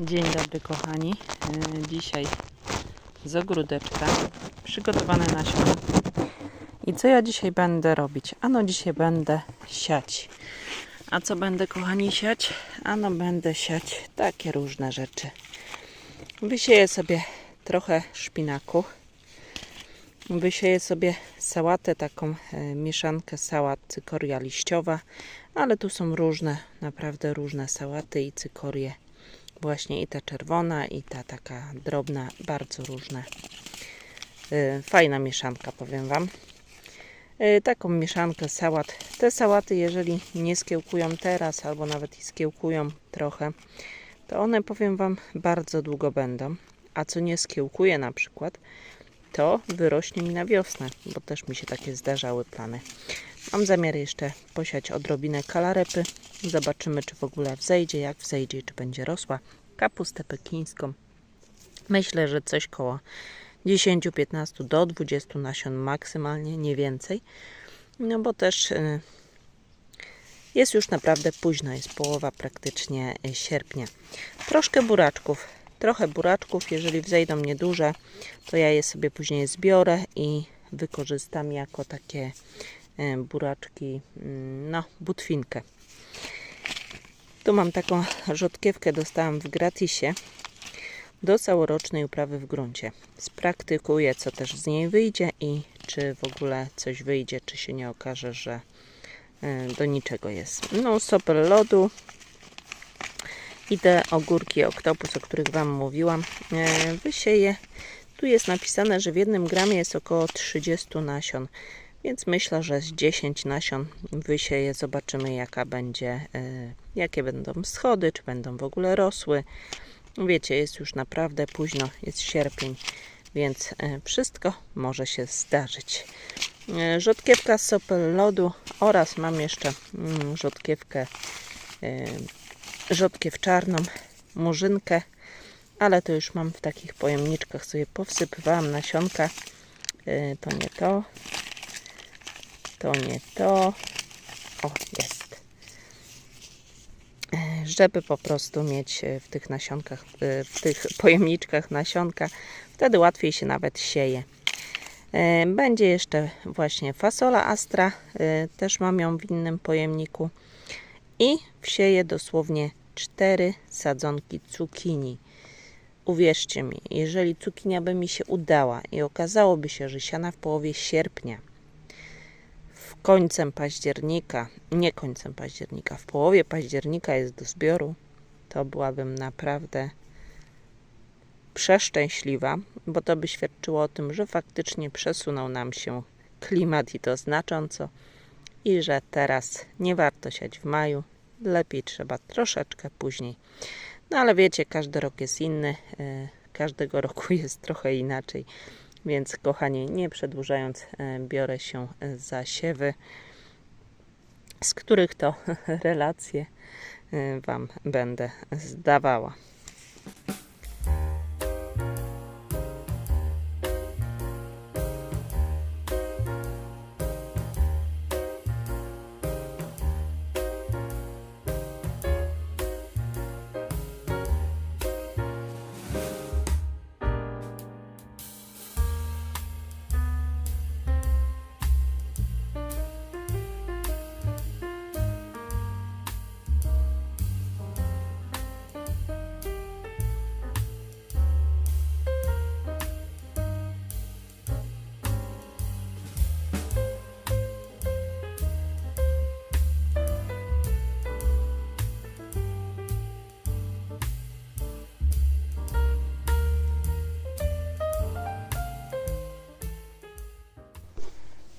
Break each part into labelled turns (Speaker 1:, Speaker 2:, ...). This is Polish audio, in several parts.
Speaker 1: Dzień dobry kochani. E, Dzisiaj z ogródeczka przygotowane nasiona. I co ja dzisiaj będę robić? Ano dzisiaj będę siać. A co będę kochani siać? Ano będę siać takie różne rzeczy. Wysieję sobie trochę szpinaku. Wysieję sobie sałatę, taką e, mieszankę sałat cykoria liściowa, ale tu są różne, naprawdę różne sałaty i cykorie. Właśnie i ta czerwona, i ta taka drobna, bardzo różne. E, Fajna mieszanka, powiem Wam. E, Taką mieszankę sałat. Te sałaty, jeżeli nie skiełkują teraz, albo nawet i skiełkują trochę, to one, powiem Wam, bardzo długo będą. A co nie skiełkuje na przykład, to wyrośnie mi na wiosnę, bo też mi się takie zdarzały plany. Mam zamiar jeszcze posiać odrobinę kalarepy. Zobaczymy, czy w ogóle wzejdzie, jak wzejdzie i czy będzie rosła. Kapustę pekińską. Myślę, że coś koło 10-15 do 20 nasion maksymalnie, nie więcej. No bo też y, jest już naprawdę późno, jest połowa praktycznie sierpnia. Troszkę buraczków, trochę buraczków, jeżeli wzejdą nieduże, to ja je sobie później zbiorę i wykorzystam jako takie y, buraczki, mm, no, butwinkę. Tu mam taką rzodkiewkę, dostałam w gratisie do całorocznej uprawy w gruncie. Spraktykuję, co też z niej wyjdzie i czy w ogóle coś wyjdzie, czy się nie okaże, że y, do niczego jest. No, sopel lodu i te ogórki oktopus, o których Wam mówiłam, y, wysieję. Tu jest napisane, że w jednym gramie jest około 30 nasion, więc myślę, że z 10 nasion wysieję. Zobaczymy, jaka będzie, y, jakie będą schody, czy będą w ogóle rosły. Wiecie, jest już naprawdę późno, jest sierpień, więc e, wszystko może się zdarzyć. E, Rzodkiewka z sopel lodu oraz mam jeszcze mm, rzodkiewkę, e, rzodkiew czarną, murzynkę, ale to już mam w takich pojemniczkach sobie powsypywałam nasionka. E, To nie to, to nie to. O, jest żeby po prostu mieć e, w tych nasionkach, w tych pojemniczkach nasionka. Wtedy łatwiej się nawet sieje. Będzie jeszcze właśnie fasola astra, też mam ją w innym pojemniku. I wsieję dosłownie cztery sadzonki cukinii. Uwierzcie mi, jeżeli cukinia by mi się udała i okazałoby się, że siana w połowie sierpnia w końcem października, nie końcem października, w połowie października jest do zbioru, to byłabym naprawdę przeszczęśliwa, bo to by świadczyło o tym, że faktycznie przesunął nam się klimat i to znacząco i że teraz nie warto siać w maju, lepiej trzeba troszeczkę później. No ale wiecie, każdy rok jest inny, e, każdego roku jest trochę inaczej. Więc kochani, nie przedłużając, e, biorę się za siewy, z których to relacje e, Wam będę zdawała.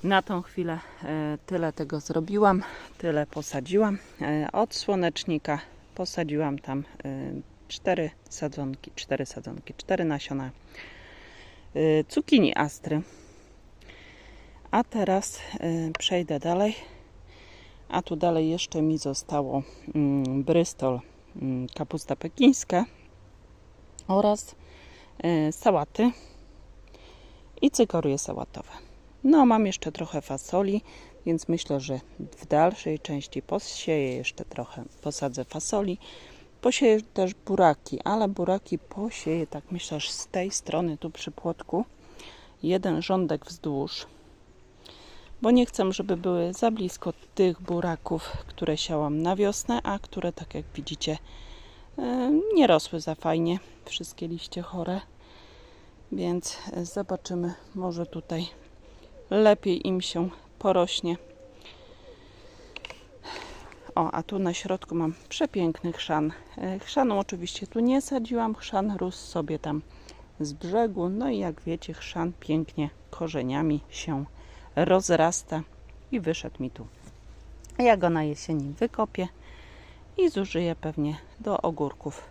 Speaker 1: Na tą chwilę e, tyle tego zrobiłam, tyle posadziłam. E, Od słonecznika posadziłam tam e, cztery sadzonki, cztery sadzonki, cztery nasiona cukinii astry. A teraz przejdę dalej. A tu dalej jeszcze mi zostało mm, brystol, mm, kapusta pekińska oraz sałaty i cykorie sałatowe. No, mam jeszcze trochę fasoli, więc myślę, że w dalszej części posieję jeszcze trochę, posadzę fasoli. Posieję też buraki, ale buraki posieję, tak myślę, że z tej strony, tu przy płotku, jeden rządek wzdłuż, bo nie chcę, żeby były za blisko tych buraków, które siałam na wiosnę, a które, tak jak widzicie, e, nie rosły za fajnie, wszystkie liście chore, więc zobaczymy, może tutaj lepiej im się porośnie. O, a tu na środku mam przepiękny chrzan. E, Chrzanu oczywiście tu nie sadziłam, chrzan rósł sobie tam z brzegu. No i jak wiecie, chrzan pięknie korzeniami się rozrasta i wyszedł mi tu. Ja go na jesieni wykopię i zużyję pewnie do ogórków.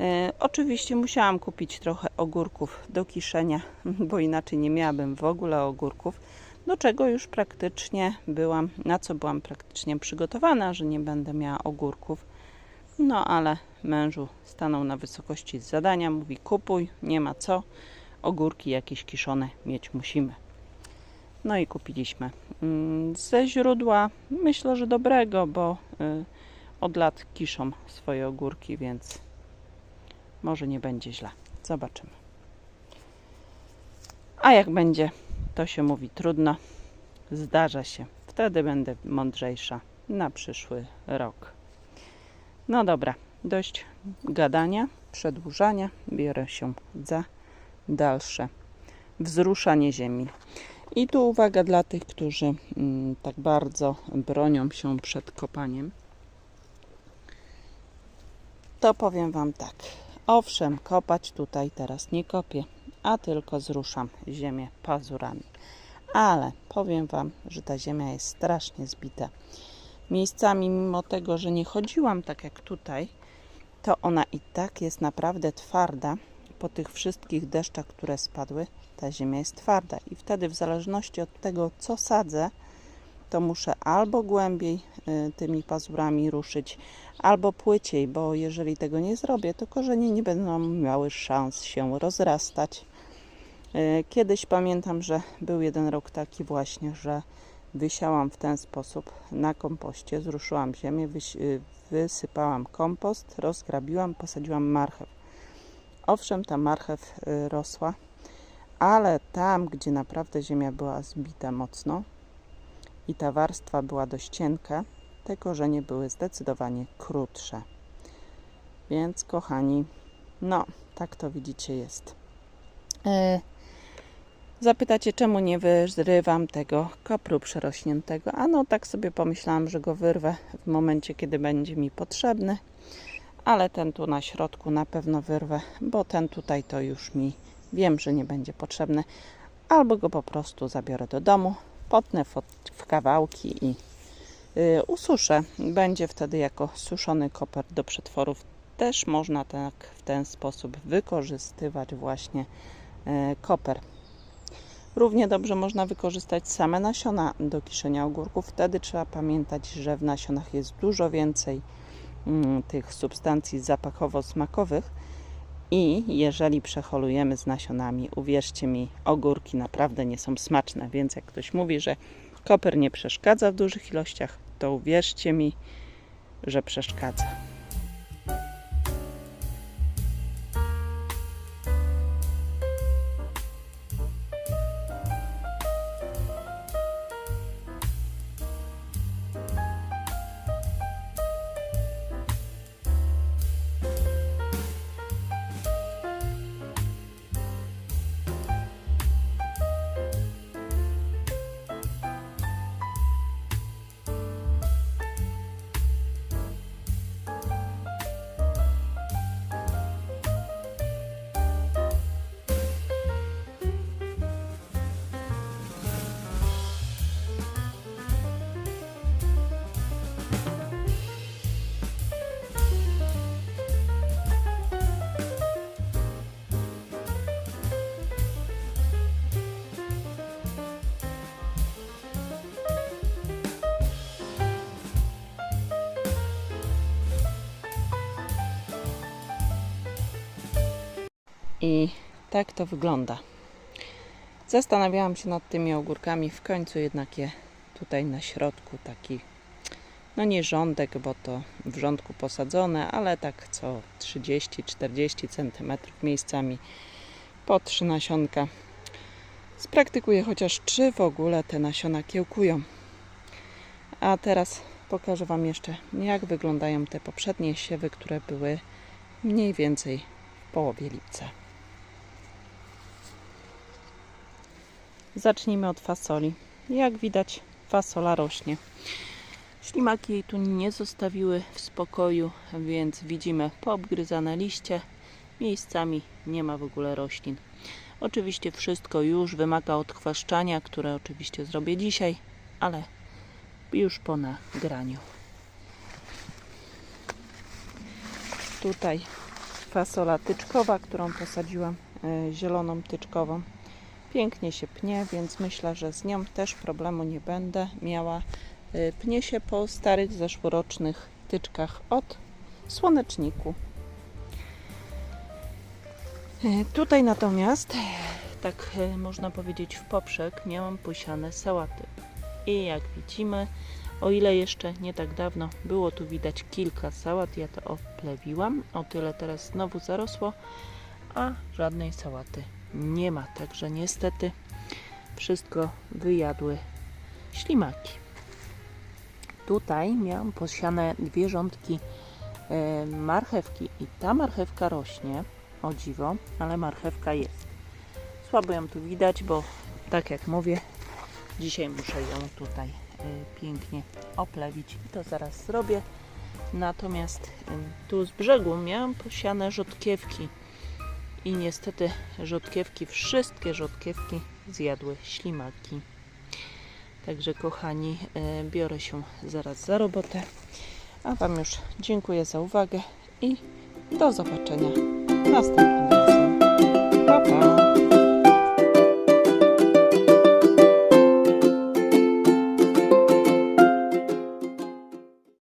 Speaker 1: E, oczywiście musiałam kupić trochę ogórków do kiszenia, bo inaczej nie miałabym w ogóle ogórków do czego już praktycznie byłam, na co byłam praktycznie przygotowana, że nie będę miała ogórków. No ale mężu stanął na wysokości zadania, mówi kupuj, nie ma co, ogórki jakieś kiszone mieć musimy. No i kupiliśmy. Mm, Ze źródła myślę, że dobrego, bo y, od lat kiszą swoje ogórki, więc może nie będzie źle. Zobaczymy. A jak będzie to się mówi trudno. Zdarza się. Wtedy będę mądrzejsza na przyszły rok. No dobra, dość gadania, przedłużania. Biorę się za dalsze wzruszanie ziemi. I tu uwaga dla tych, którzy mm, tak bardzo bronią się przed kopaniem. To powiem Wam tak. Owszem, kopać tutaj teraz nie kopię, a tylko zruszam ziemię pazurami. Ale powiem Wam, że ta ziemia jest strasznie zbita. Miejscami, mimo tego, że nie chodziłam tak jak tutaj, to ona i tak jest naprawdę twarda. Po tych wszystkich deszczach, które spadły, ta ziemia jest twarda. I wtedy, w zależności od tego, co sadzę, to muszę albo głębiej y, tymi pazurami ruszyć, albo płyciej, bo jeżeli tego nie zrobię, to korzenie nie będą miały szans się rozrastać. Y, Kiedyś pamiętam, że był jeden rok taki właśnie, że wysiałam w ten sposób na kompoście, zruszyłam ziemię, y, wysypałam kompost, rozgrabiłam, posadziłam marchew. Owszem, ta marchew rosła, ale tam, gdzie naprawdę ziemia była zbita mocno i ta warstwa była dość cienka, te korzenie były zdecydowanie krótsze. Więc, kochani, no, tak to widzicie jest. E, Zapytacie, czemu nie wyrywam tego kopru przerośniętego? A no, tak sobie pomyślałam, że go wyrwę w momencie, kiedy będzie mi potrzebny. Ale ten tu na środku na pewno wyrwę, bo ten tutaj to już mi wiem, że nie będzie potrzebny. Albo go po prostu zabiorę do domu, potnę w, kawałki i y, ususzę. Będzie wtedy jako suszony koper do przetworów. Też można tak w ten sposób wykorzystywać właśnie y, koper. Równie dobrze można wykorzystać same nasiona do kiszenia ogórków. Wtedy trzeba pamiętać, że w nasionach jest dużo więcej mm, tych substancji zapachowo-smakowych. I jeżeli przeholujemy z nasionami, uwierzcie mi, ogórki naprawdę nie są smaczne. Więc jak ktoś mówi, że koper nie przeszkadza w dużych ilościach, to uwierzcie mi, że przeszkadza. I tak to wygląda. Zastanawiałam się nad tymi ogórkami, w końcu jednak je tutaj na środku taki no nie rządek, bo to w rządku posadzone, ale tak co 30-40 cm miejscami po trzy nasionka. Spraktykuję chociaż czy w ogóle te nasiona kiełkują. A teraz pokażę Wam jeszcze, jak wyglądają te poprzednie siewy, które były mniej więcej w połowie lipca. Zacznijmy od fasoli. Jak widać, fasola rośnie. Ślimaki jej tu nie zostawiły w spokoju, więc widzimy poobgryzane liście. Miejscami nie ma w ogóle roślin. Oczywiście wszystko już wymaga odchwaszczania, które oczywiście zrobię dzisiaj, ale już po nagraniu. Tutaj fasola tyczkowa, którą posadziłam, e, zieloną tyczkową. Pięknie się pnie, więc myślę, że z nią też problemu nie będę miała. E, Pnie się po starych zeszłorocznych tyczkach od słoneczniku. E, Tutaj natomiast, tak e, można powiedzieć w poprzek, miałam posiane sałaty. I jak widzimy, o ile jeszcze nie tak dawno było tu widać kilka sałat, ja to oplewiłam. O tyle teraz znowu zarosło, a żadnej sałaty nie ma. Także niestety wszystko wyjadły ślimaki. Tutaj miałam posiane dwie rządki e, marchewki i ta marchewka rośnie, o dziwo, ale marchewka jest. Słabo ją tu widać, bo tak jak mówię, dzisiaj muszę ją tutaj y, pięknie oplewić i to zaraz zrobię. Natomiast y, tu z brzegu miałam posiane rzodkiewki i niestety rzodkiewki, wszystkie rzodkiewki zjadły ślimaki. Także kochani, y, biorę się zaraz za robotę. A Wam już dziękuję za uwagę i do zobaczenia następnym razem.